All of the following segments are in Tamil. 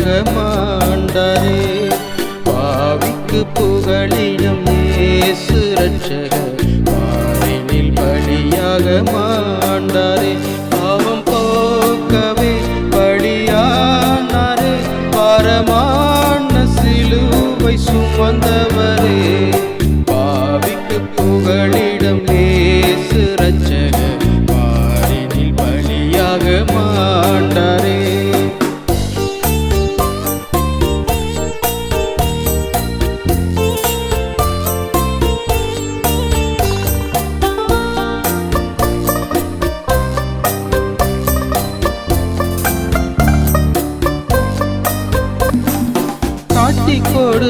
உலகமாண்டரே. பாவிக்கு புகழிடம் ஏசு ரட்சக பாரினில் பலியாக மாண்டரே. பாவம் போக்கவே பலியானாரே. பரமான சிலுவை சுமந்தவரே. பாவிக்கு புகழிடம் ஏசு ரட்சக பாரினில் பலியாக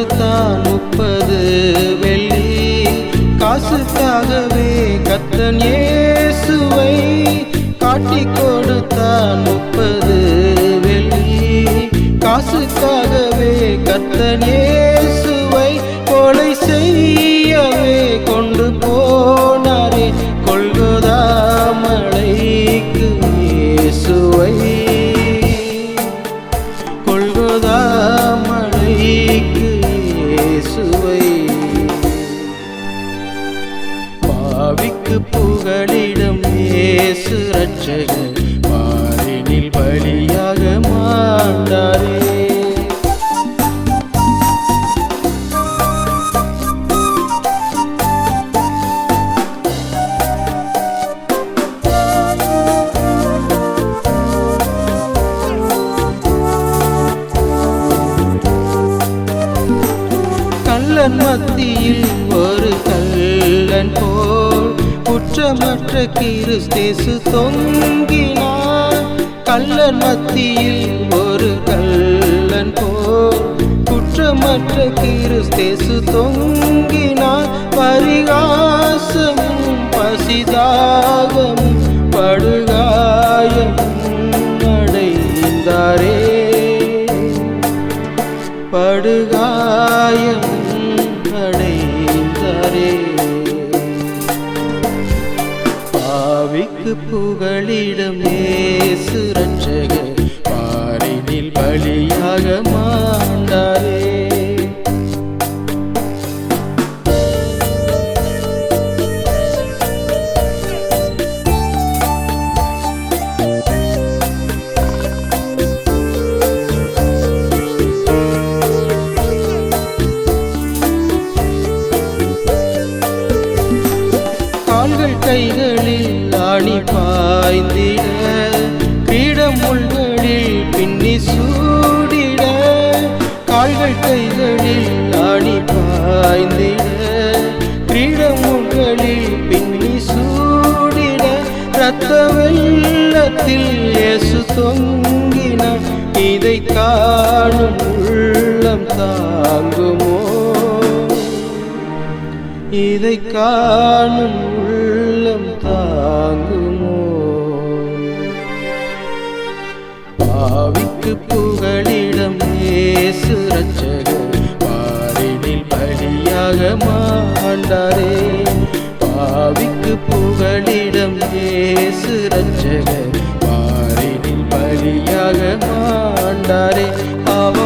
கொடுத்தான் முப்பது வெள்ளி. காசுக்காகவே கத்தன் ஏசுவை காட்டி கொடுத்தான் முப்பது வெள்ளி. காசுக்காகவே கத்தன் ஏ இயேசுவை பாவிக்கு புகழிடம் இயேசு ரட்சகன் கள்ளன் மத்தியில் ஒரு கள்ளன் போல் குற்றமற்ற கிறிஸ்தேசு தொங்கினார். கள்ளன் மத்தியில் ஒரு கள்ளன் போல் குற்றமற்ற கிறிஸ்தேசு தொங்கினார். பரிகாசமும் பசிதாகமும் படுகாயமும் அடைந்தாரே. படுகாயம் அடைந்தாரே பாவிக்கு புகழிடம் நேசு ரட்சகர் பாரினில் பலியாக மாண்டாரே. பாய்ந்திட கிரீடம் பின்னி சூடிட கால்கள் கைகளில் ஆணி பாய்ந்திட கிரீடமுள்களில் பின்னி சூடிட ரத்த வெள்ளத்தில் இயேசு தொங்கினார் இதை காணும் உள்ளம் தாங்குமோ? இதை காணும் உமக்கு புகழிடம் ஏசு ரட்சகர் பாரினில் பலியாக மாண்டாரே. பாவிக்கு புகழிடம் ஏசு ரட்சகர் பாரினில் பலியாக மாண்டாரே. அவ